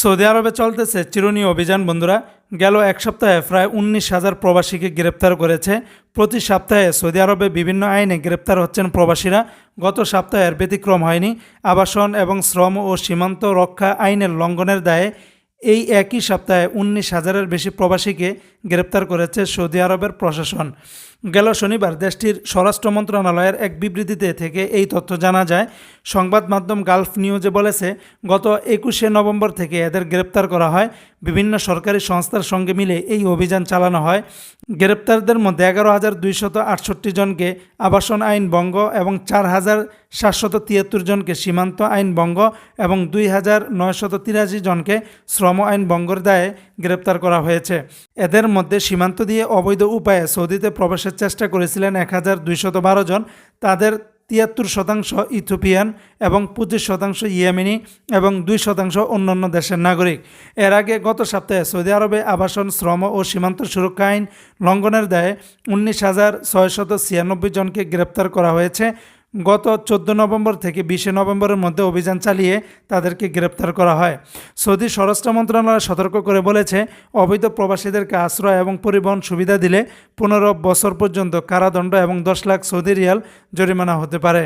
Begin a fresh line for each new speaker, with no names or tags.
Saudi আরবে চলতেছে চিরুনি অভিযান, বন্ধুরা। গেল এক সপ্তাহে প্রায় উনিশ হাজার প্রবাসীকে গ্রেপ্তার করেছে। প্রতি সপ্তাহে সৌদি আরবে বিভিন্ন আইনে গ্রেপ্তার হচ্ছেন প্রবাসীরা। গত সপ্তাহের ব্যতিক্রম হয়নি। আবাসন এবং শ্রম ও সীমান্ত রক্ষা আইনের লঙ্ঘনের দায়ে এই একই সপ্তাহে উনিশ হাজারের বেশি প্রবাসীকে গ্রেপ্তার করেছে সৌদি আরবের প্রশাসন। গেল শনিবার দেশটির স্বরাষ্ট্র মন্ত্রণালয়ের এক বিবৃতিতে থেকে এই তথ্য জানা যায়, সংবাদ মাধ্যম গালফ নিউজে বলেছে, গত একুশে নভেম্বর থেকে এদের গ্রেপ্তার করা হয়। বিভিন্ন সরকারি সংস্থার সঙ্গে মিলে এই অভিযান চালানো হয়। গ্রেপ্তারদের মধ্যে এগারো হাজার দুইশত আটষট্টি জনকে আবাসন আইন ভঙ্গ এবং চার হাজার সাতশত তিয়াত্তর জনকে সীমান্ত আইন ভঙ্গ এবং দুই হাজার নয়শত তিরাশি জনকে শ্রম আইন ভঙ্গের দায়ে গ্রেপ্তার করা হয়েছে। এদের মধ্যে সীমান্ত দিয়ে অবৈধ উপায়ে সৌদিতে প্রবেশের চেষ্টা করেছিলেন এক হাজার দুইশত বারো জন। তাদের তিয়াত্তর শতাংশ ইথোপিয়ান এবং পঁচিশ শতাংশ ইয়েমেনি এবং দুই শতাংশ অন্যান্য দেশের নাগরিক। এর আগে গত সপ্তাহে সৌদি আরবে আবাসন, শ্রম ও সীমান্ত সুরক্ষা আইন লঙ্ঘনের দায়ে উনিশ হাজার ছয়শত ছিয়ানব্বই জনকে গ্রেপ্তার করা হয়েছে। গত চোদ্দ নভেম্বর থেকে বিশে নভেম্বরের মধ্যে অভিযান চালিয়ে তাদেরকে গ্রেপ্তার করা হয়। সৌদি স্বরাষ্ট্র মন্ত্রণালয় সতর্ক করে বলেছে, অবৈধ প্রবাসীদেরকে আশ্রয় এবং পরিবহন সুবিধা দিলে পনেরো বছর পর্যন্ত কারাদণ্ড এবং দশ লাখ সৌদি রিয়াল জরিমানা হতে পারে।